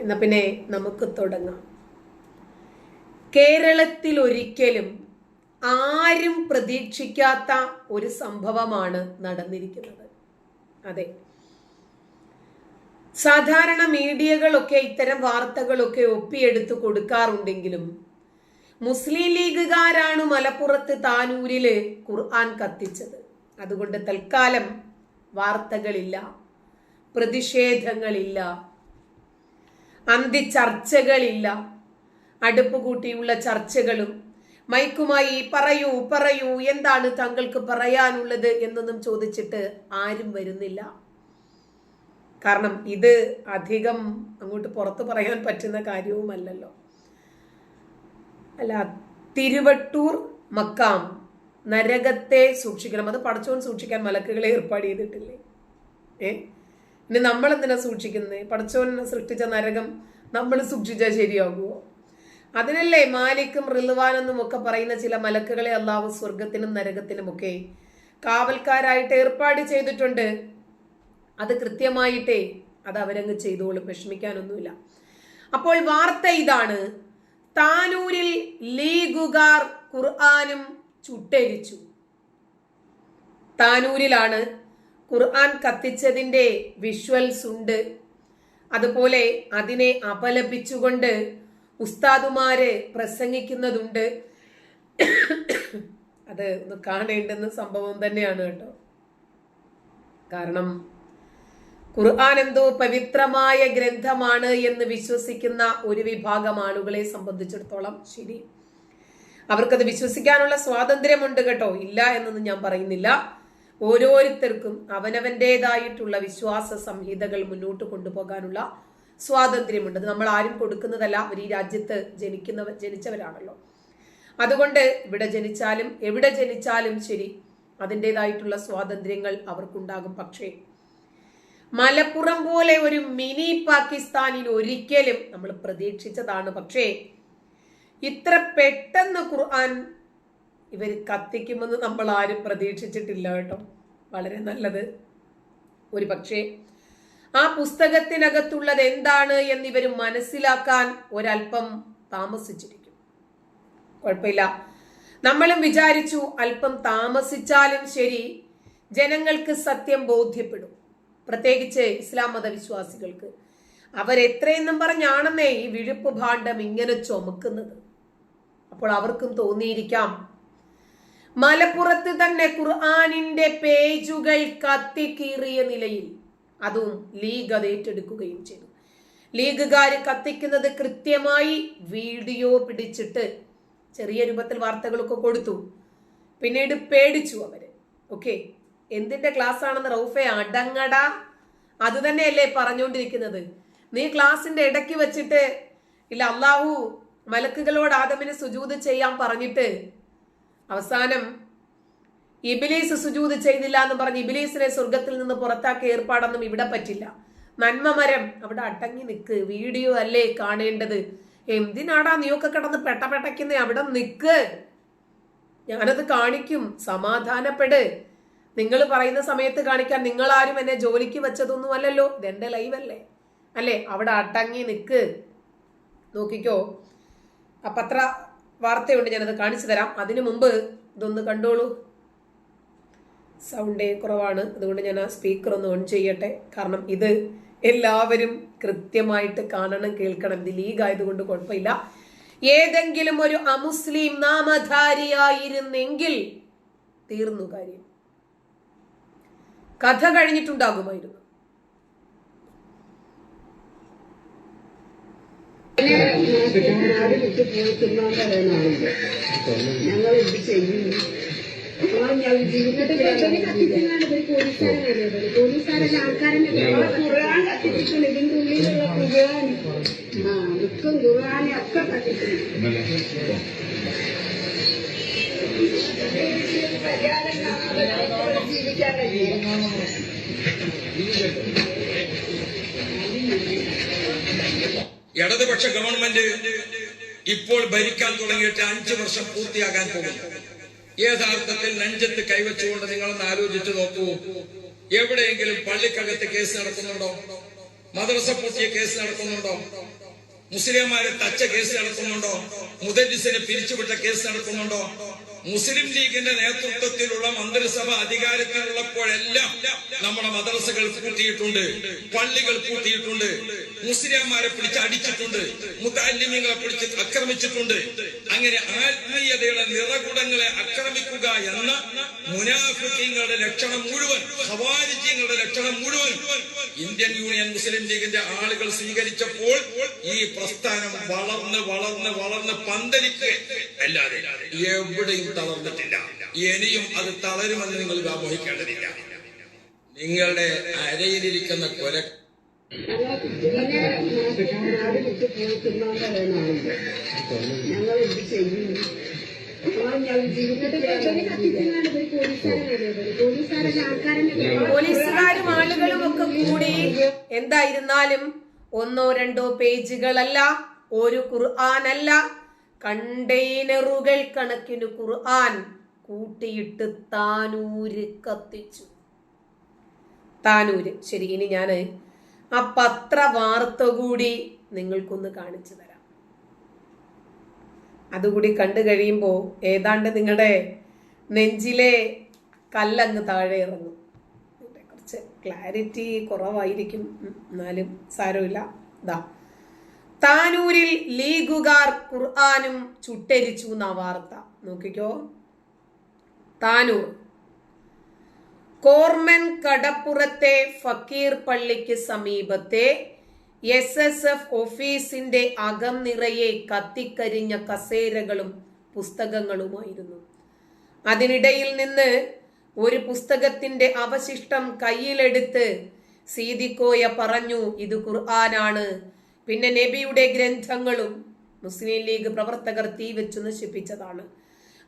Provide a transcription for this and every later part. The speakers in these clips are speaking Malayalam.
എന്നാ പിന്നെ നമുക്ക് തുടങ്ങാം. കേരളത്തിൽ ഒരിക്കലും ആരും പ്രതീക്ഷിക്കാത്ത ഒരു സംഭവമാണ് നടന്നിരിക്കുന്നത്. അതെ. സാധാരണ മീഡിയകളൊക്കെ ഇത്തരം വാർത്തകളൊക്കെ ഒപ്പിയെടുത്ത് കൊടുക്കാറുണ്ടെങ്കിലും മുസ്ലിം ലീഗുകാരാണ് മലപ്പുറത്ത് താനൂരിൽ ഖുർആൻ കത്തിച്ചത്. അതുകൊണ്ട് തൽക്കാലം വാർത്തകളില്ല പ്രതിഷേധങ്ങളില്ല അന്തിച്ചർച്ചകളില്ല അടുപ്പ് കൂട്ടിയുള്ള ചർച്ചകളും. മൈക്കുമായി പറയൂ പറയൂ എന്താണ് താങ്കൾക്ക് പറയാനുള്ളത് എന്നൊന്നും ചോദിച്ചിട്ട് ആരും വരുന്നില്ല. കാരണം ഇത് അധികം അങ്ങോട്ട് പുറത്ത് പറയാൻ പറ്റുന്ന കാര്യവുമല്ലല്ലോ. അല്ല തിരുവട്ടൂർ മക്കാം നരകത്തെ സൂക്ഷിക്കണം. അത് പടച്ചോൻ സൂക്ഷിക്കാൻ മലക്കുകളെ ഏർപ്പാട് ചെയ്തിട്ടില്ലേ? ഏ? ഇനി നമ്മൾ എന്തിനാ സൂക്ഷിക്കുന്നത് പടച്ചോൻ സൃഷ്ടിച്ച നരകം നമ്മൾ സൂക്ഷിച്ചാൽ ശരിയാകുമോ അതിനല്ലേ മാലിക്കും റിൽവാനെന്നും ഒക്കെ പറയുന്ന ചില മലക്കുകളെ അള്ളാഹു സ്വർഗത്തിനും നരകത്തിനും ഒക്കെ കാവൽക്കാരായിട്ട് ഏർപ്പാട് ചെയ്തിട്ടുണ്ട്. അത് കൃത്യമായിട്ടേ അത് അവരങ്ങ് ചെയ്തോളും. വിഷമിക്കാനൊന്നുമില്ല. അപ്പോൾ വാർത്ത ഇതാണ്. താനൂരിൽ ലീഗുകാർ ഖുർആാനും ചുട്ടരിച്ചു. താനൂരിലാണ് ഖുർആൻ കത്തിച്ചതിന്റെ വിഷ്വൽസ് ഉണ്ട്. അതുപോലെ അതിനെ അപലപിച്ചുകൊണ്ട് ഉസ്താദുമാര് പ്രസംഗിക്കുന്നതുണ്ട്. അത് ഒന്ന് കാണേണ്ടുന്ന സംഭവം തന്നെയാണ് കേട്ടോ. കാരണം ഖുർആൻ എന്തോ പവിത്രമായ ഗ്രന്ഥമാണ് എന്ന് വിശ്വസിക്കുന്ന ഒരു വിഭാഗം ആളുകളെ സംബന്ധിച്ചിടത്തോളം ശരി. അവർക്കത് വിശ്വസിക്കാനുള്ള സ്വാതന്ത്ര്യമുണ്ട് കേട്ടോ. ഇല്ല എന്നൊന്നും ഞാൻ പറയുന്നില്ല. ഓരോരുത്തർക്കും അവനവന്റെതായിട്ടുള്ള വിശ്വാസ സംഹിതകൾ മുന്നോട്ട് കൊണ്ടുപോകാനുള്ള സ്വാതന്ത്ര്യമുണ്ട്. നമ്മൾ ആരും കൊടുക്കുന്നതല്ല. അവർ ഈ രാജ്യത്ത് ജനിക്കുന്നവർ ജനിച്ചവരാണല്ലോ. അതുകൊണ്ട് ഇവിടെ ജനിച്ചാലും എവിടെ ജനിച്ചാലും ശരി അതിന്റെതായിട്ടുള്ള സ്വാതന്ത്ര്യങ്ങൾ അവർക്കുണ്ടാകും. പക്ഷേ മലപ്പുറം പോലെ ഒരു മിനി പാകിസ്ഥാനിൽ ഒരിക്കലും നമ്മൾ പ്രതീക്ഷിച്ചതാണ്. പക്ഷേ ഇത്ര പെട്ടെന്ന് ഖുർആൻ ഇവർ കത്തിക്കുമെന്ന് നമ്മൾ ആരും പ്രതീക്ഷിച്ചിട്ടില്ല കേട്ടോ. വളരെ നല്ലത്. ഒരു പക്ഷേ ആ പുസ്തകത്തിനകത്തുള്ളത് എന്താണ് എന്ന് ഇവർ മനസ്സിലാക്കാൻ ഒരല്പം താമസിച്ചിരിക്കും. കുഴപ്പമില്ല. നമ്മളും വിചാരിച്ചു അല്പം താമസിച്ചാലും ശരി ജനങ്ങൾക്ക് സത്യം ബോധ്യപ്പെടും. പ്രത്യേകിച്ച് ഇസ്ലാം മതവിശ്വാസികൾക്ക്. അവരെത്രയെന്നും പറഞ്ഞാണെന്നേ ഈ വിഴുപ്പ് ഭാണ്ഡം ഇങ്ങനെ ചുമക്കുന്നത്. അപ്പോൾ അവർക്കും തോന്നിയിരിക്കാം മലപ്പുറത്ത് തന്നെ ഖുർആാനിന്റെ പേജുകൾ കത്തിക്കീറിയ നിലയിൽ അതും ലീഗ് അത് ഏറ്റെടുക്കുകയും ചെയ്തു. ലീഗുകാർ കത്തിക്കുന്നത് കൃത്യമായി വീഡിയോ പിടിച്ചിട്ട് ചെറിയ രൂപത്തിൽ വാർത്തകളൊക്കെ കൊടുത്തു. പിന്നീട് പേടിച്ചു അവർ. ഓക്കെ എന്തിന്റെ ക്ലാസ് ആണെന്ന് റൌഫെ അടങ്ങട. അത് തന്നെയല്ലേ പറഞ്ഞുകൊണ്ടിരിക്കുന്നത് നീ ക്ലാസിന്റെ ഇടയ്ക്ക് വെച്ചിട്ട് ഇല്ല അള്ളാഹു മലക്കുകളോട് ആദമിന് സുജൂത് ചെയ്യാൻ പറഞ്ഞിട്ട് അവസാനം ഇബിലീസ് സുജൂത് ചെയ്തില്ല എന്ന് പറഞ്ഞ് ഇബിലീസിനെ സ്വർഗത്തിൽ നിന്ന് പുറത്താക്കിയ ഏർപ്പാടൊന്നും ഇവിടെ പറ്റില്ല. നന്മ മരം അവിടെ അടങ്ങി നിൽക്ക് വീഡിയോ അല്ലേ കാണേണ്ടത്? എന്തിനാടാ നീയൊക്കെ കിടന്ന് പെട്ട പെട്ടപ്പെട്ടയ്ക്കുന്ന അവിടെ നിൽക്ക് ഞാനത് കാണിക്കും. സമാധാനപ്പെട്. നിങ്ങൾ പറയുന്ന സമയത്ത് കാണിക്കാൻ നിങ്ങൾ ആരും എന്നെ ജോലിക്ക് വെച്ചതൊന്നും അല്ലല്ലോ. ഇതെന്റെ ലൈവ് അല്ലേ? അല്ലേ? അവിടെ അടങ്ങി നിൽക്ക് നോക്കിക്കോ. ആ പത്ര വാർത്തയുണ്ട് ഞാനത് കാണിച്ചു തരാം. അതിനു മുമ്പ് ഇതൊന്ന് കണ്ടോളൂ. സൗണ്ടേ കുറവാണ്. അതുകൊണ്ട് ഞാൻ ആ സ്പീക്കർ ഒന്ന് ഓൺ ചെയ്യട്ടെ. കാരണം ഇത് എല്ലാവരും കൃത്യമായിട്ട് കാണണം കേൾക്കണം. ഇത് ലീഗ് ആയതുകൊണ്ട് കുഴപ്പമില്ല. ഏതെങ്കിലും ഒരു അമുസ്ലിം നാമധാരിയായിരുന്നെങ്കിൽ തീർന്നു കാര്യം. കഥ കഴിഞ്ഞിട്ടുണ്ടാകുമായിരുന്നു. നാട് വിട്ട് പോയിട്ടുണ്ടോന്ന് പറയാനാവില്ല ഞങ്ങൾ എന്ത് ചെയ്യും ഖുർആൻ കത്തിച്ചിട്ടുണ്ട് ഇതിന്റെ ഉള്ളിലുള്ള ഖുർആൻ ആ മിക്കും ഖുർആനെ ഒക്കെ കത്തിക്കുന്നു ജീവിക്കാൻ കഴിയും ഇടതുപക്ഷ ഗവൺമെന്റ് ഇപ്പോൾ ഭരിക്കാൻ തുടങ്ങിയിട്ട് അഞ്ചു വർഷം പൂർത്തിയാകാൻ പോകുന്നു. യഥാർത്ഥത്തിൽ നെഞ്ചത്ത് കൈവച്ചുകൊണ്ട് നിങ്ങളൊന്ന് ആലോചിച്ചു നോക്കൂ. എവിടെയെങ്കിലും പള്ളിക്കകത്ത് കേസ് നടക്കുന്നുണ്ടോ? മദ്രസ പൂട്ടിയ കേസ് നടക്കുന്നുണ്ടോ? മുസ്ലിംമാരെ തച്ച കേസ് നടക്കുന്നുണ്ടോ മുതജിസിനെ പിരിച്ചുവിട്ട കേസ് നടക്കുന്നുണ്ടോ മുസ്ലിം ലീഗിന്റെ നേതൃത്വത്തിലുള്ള മന്ത്രിസഭ അധികാരത്തിലുള്ളപ്പോഴെല്ലാം നമ്മുടെ മദ്രസകൾ പൂട്ടിയിട്ടുണ്ട് പള്ളികൾ പൂട്ടിയിട്ടുണ്ട് മുസ്ലിംമാരെ പിടിച്ച് അടിച്ചിട്ടുണ്ട് മുത്താലിമ്യങ്ങളെ പിടിച്ച് ആക്രമിച്ചിട്ടുണ്ട്. അങ്ങനെ ആത്മീയതയുടെ നിറകുടങ്ങളെ ആക്രമിക്കുക എന്ന മുനാഫിക്കങ്ങളുടെ ലക്ഷണം മുഴുവൻ ഹവാരിജ്യങ്ങളുടെ ലക്ഷണം ഇന്ത്യൻ യൂണിയൻ മുസ്ലിം ലീഗിന്റെ ആളുകൾ സ്വീകരിച്ചപ്പോൾ ഈ പ്രസ്ഥാനം വളർന്ന് വളർന്ന് വളർന്ന് പന്തലിക്കുക അല്ലാതെ എവിടെയും തളർന്നിട്ടില്ല. ഇനിയും അത് തളരുമെന്ന് നിങ്ങൾ വ്യാമോഹിക്കേണ്ടതില്ല നിങ്ങളുടെ അരയിലിരിക്കുന്ന കൊല ഞങ്ങൾ ഇത് ചെയ്യും. പോലീസുകാരെ ആളുകളും ഒക്കെ കൂടി എന്തായിരുന്നാലും ഒന്നോ രണ്ടോ പേജുകളല്ല ഒരു ഖുർആാനല്ല. കണ്ടെയ്നറുകൾ കണക്കിന് ഖുർആൻ കൂട്ടിയിട്ട് താനൂര് കത്തിച്ചു. താനൂര്. ശരി ഇനി ഞാൻ ആ പത്ര വാർത്ത കൂടി നിങ്ങൾക്കൊന്ന് കാണിച്ചു തരാം. അതുകൂടി കണ്ടു കഴിയുമ്പോൾ ഏതാണ്ട് നിങ്ങളുടെ നെഞ്ചിലെ കല്ലങ്ങ് താഴെ ഇറങ്ങും. കുറച്ച് ക്ലാരിറ്റി കുറവായിരിക്കും. എന്നാലും സാരമില്ല. ഇതാ താനൂരിൽ ലീഗുകാർ ഖുർആാനും ചുട്ടരിച്ചു എന്ന വാർത്ത. നോക്കിക്കോ. താനൂർ. കോർമൻ കടപ്പുറത്തെ ഫക്കീർ പള്ളിക്ക് സമീപത്തെ എസ് എസ് എഫ് ഓഫീസിന്റെ അകം നിറയെ കത്തിക്കരിഞ്ഞ കസേരകളും പുസ്തകങ്ങളുമായിരുന്നു. അതിനിടയിൽ നിന്ന് ഒരു പുസ്തകത്തിന്റെ അവശിഷ്ടം കയ്യിലെടുത്ത് സീതിക്കോയ പറഞ്ഞു ഇത് ഖുർആനാണ്. പിന്നെ നബിയുടെ ഗ്രന്ഥങ്ങളും മുസ്ലിം ലീഗ് പ്രവർത്തകർ തീവച്ചു നശിപ്പിച്ചതാണ്.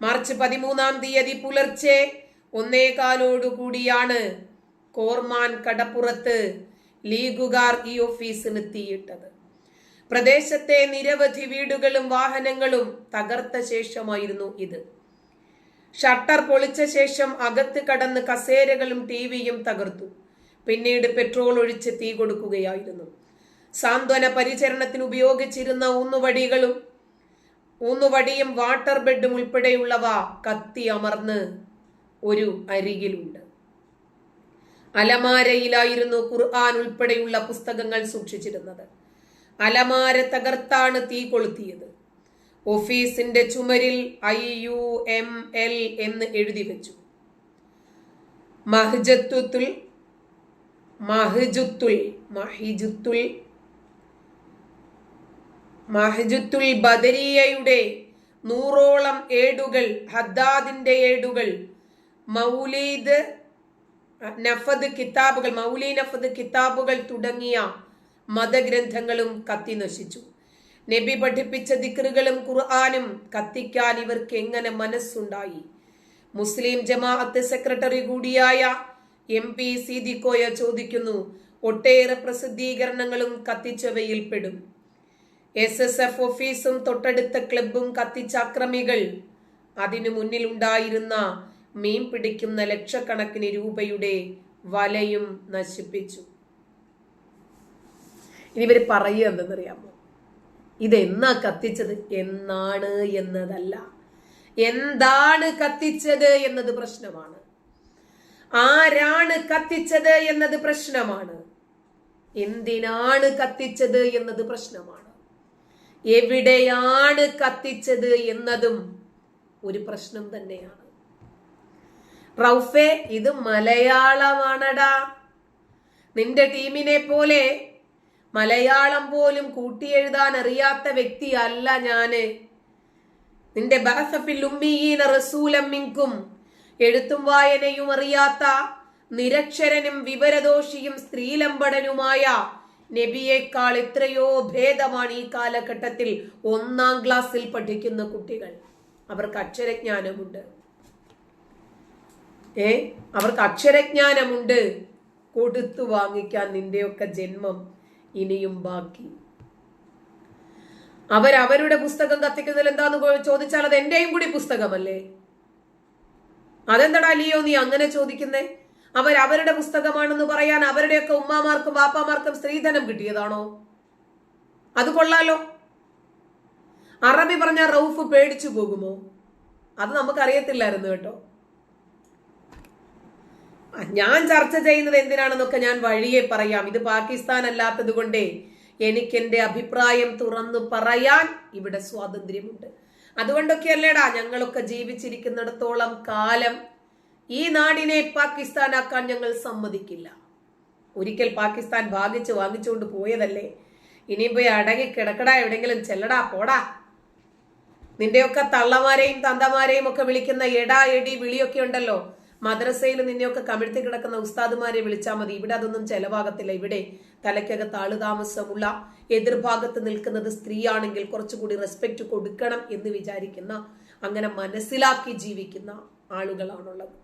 മാർച്ച് പതിമൂന്നാം തീയതി പുലർച്ചെ ഒന്നേകാലോടുകൂടിയാണ് കോർമാൻ കടപ്പുറത്ത് ലീഗുകാർ ഈ ഓഫീസിന് തീയിട്ടത്. പ്രദേശത്തെ നിരവധി വീടുകളും വാഹനങ്ങളും തകർത്ത ശേഷമായിരുന്നു ഇത്. ഷട്ടർ പൊളിച്ച ശേഷം അകത്ത് കടന്ന് കസേരകളും ടിവിയും തകർത്തു. പിന്നീട് പെട്രോൾ ഒഴിച്ച് തീ കൊടുക്കുകയായിരുന്നു. സാന്ത്വന പരിചരണത്തിന് ഉപയോഗിച്ചിരുന്ന ഊന്നുവടികളും ഊന്നുവടിയും വാട്ടർ ബെഡും ഉൾപ്പെടെയുള്ളവ കത്തി അമർന്ന് ഒരു അരികിലുണ്ട്. അലമാരയിലായിരുന്നു ഖുർആൻ ഉൾപ്പെടെയുള്ള പുസ്തകങ്ങൾ സൂക്ഷിച്ചിരുന്നത്. അലമാര തകർത്താണ് തീ കൊളുത്തിയത്. ഓഫീസിന്റെ ചുമരിൽ ഐ യു എം എൽ എന്ന് എഴുതി വെച്ചു. മഹ്ജത്തുൽ മഹ്ജുത്തുൽ മഹിജുത്തുൽ മഹജുത്തുൽ ബദരിയയുടെ നൂറോളം ഏടുകൾ ഹദ്ദാദിന്റെ ഏടുകൾ മൗലീദ് നഫദ് കിതാബുകൾ മൗലി നഫദ് കിതാബുകൾ തുടങ്ങിയ മതഗ്രന്ഥങ്ങളും കത്തി നശിച്ചു. നബി പഠിപ്പിച്ച ദിക്റുകളും ഖുർആാനും കത്തിക്കാൻ ഇവർക്ക് എങ്ങനെ മനസ്സുണ്ടായി? മുസ്ലിം ജമാഅത്ത് സെക്രട്ടറി കൂടിയായ എം പി സീദിക്കോയ ചോദിക്കുന്നു ഒട്ടേറെ പ്രസിദ്ധീകരണങ്ങളും കത്തിച്ചവയിൽ പെടും എസ് എസ് എഫ് ഓഫീസും തൊട്ടടുത്ത ക്ലബും കത്തിച്ച അക്രമികൾ അതിനു മുന്നിലുണ്ടായിരുന്ന മീൻ പിടിക്കുന്ന ലക്ഷക്കണക്കിന് രൂപയുടെ വലയും നശിപ്പിച്ചു. ഇനി ഇവർ പറയുക എന്തെന്നറിയാമോ? ഇതെന്നാ കത്തിച്ചത്? എന്നാണ് എന്നതല്ല. എന്താണ് കത്തിച്ചത് എന്നത് പ്രശ്നമാണ്. ആരാണ് കത്തിച്ചത് എന്നത് പ്രശ്നമാണ്. എന്തിനാണ് കത്തിച്ചത് എന്നത് പ്രശ്നമാണ്. എവിടെയാണ് കത്തിച്ചത് എന്നതും ഒരു പ്രശ്നം തന്നെയാണ്. റൗഫെ ഇത് മലയാളമാണടാ. നിന്റെ ടീമിനെ പോലെ മലയാളം പോലും കൂട്ടിയെഴുതാൻ അറിയാത്ത വ്യക്തിയല്ല ഞാൻ. നിന്റെ ബാസഫിൽ ഉമ്മീന റസൂലം മിങ്കും എഴുത്തും വായനയും അറിയാത്ത നിരക്ഷരനും വിവരദോഷിയും സ്ത്രീലമ്പടനുമായ നബിയേക്കാൾ എത്രയോ ഭേദമാണ് ഈ കാലഘട്ടത്തിൽ ഒന്നാം ക്ലാസ്സിൽ പഠിക്കുന്ന കുട്ടികൾ. അവർക്ക് അക്ഷരജ്ഞാനമുണ്ട്. ഏ? അവർക്ക് അക്ഷരജ്ഞാനമുണ്ട്. കൊടുത്തു വാങ്ങിക്കാൻ നിന്റെയൊക്കെ ജന്മം ഇനിയും ബാക്കി. അവരവരുടെ പുസ്തകം കത്തിക്കുന്നതിൽ എന്താന്ന് ചോദിച്ചാൽ അത് എന്റെയും കൂടി പുസ്തകമല്ലേ? അതെന്താടാ ലിയോ നീ അങ്ങനെ ചോദിക്കുന്നേ? അവരവരുടെ പുസ്തകമാണെന്ന് പറയാൻ അവരുടെയൊക്കെ ഉമ്മമാർക്കും ബാപ്പാമാർക്കും സ്ത്രീധനം കിട്ടിയതാണോ? അത് കൊള്ളാലോ. അറബി പറഞ്ഞ റൌഫ് പേടിച്ചു പോകുമോ? അത് നമുക്കറിയത്തില്ലായിരുന്നു കേട്ടോ. ഞാൻ ചർച്ച ചെയ്യുന്നത് എന്തിനാണെന്നൊക്കെ ഞാൻ വഴിയെ പറയാം. ഇത് പാകിസ്ഥാൻ അല്ലാത്തത് കൊണ്ടേ എന്റെ അഭിപ്രായം തുറന്നു പറയാൻ ഇവിടെ സ്വാതന്ത്ര്യമുണ്ട്. അതുകൊണ്ടൊക്കെ അല്ലേടാ ഞങ്ങളൊക്കെ ജീവിച്ചിരിക്കുന്നിടത്തോളം കാലം ഈ നാടിനെ പാകിസ്ഥാനാക്കാൻ ഞങ്ങൾ സമ്മതിക്കില്ല. ഒരിക്കൽ പാകിസ്ഥാൻ ഭാഗിച്ച് വാങ്ങിച്ചുകൊണ്ട് പോയതല്ലേ? ഇനിയും പോയി അടങ്ങി കിടക്കടാ എവിടെങ്കിലും ചെല്ലടാ പോടാ. നിന്റെയൊക്കെ തള്ളമാരെയും തന്തമാരെയും ഒക്കെ വിളിക്കുന്ന എടാ എടി വിളിയൊക്കെ ഉണ്ടല്ലോ. മദ്രസയിൽ നിന്നെയൊക്കെ കമിഴ്ത്തി കിടക്കുന്ന ഉസ്താദുമാരെ വിളിച്ചാൽ മതി. ഇവിടെ അതൊന്നും ചെലവാകത്തില്ല. ഇവിടെ തലയ്ക്കകത്ത് ആളുതാമസമുള്ള എതിർഭാഗത്ത് നിൽക്കുന്നത് സ്ത്രീയാണെങ്കിൽ കുറച്ചുകൂടി റെസ്പെക്ട് കൊടുക്കണം എന്ന് വിചാരിക്കുന്ന അങ്ങനെ മനസ്സിലാക്കി ജീവിക്കുന്ന ആളുകളാണുള്ളത്.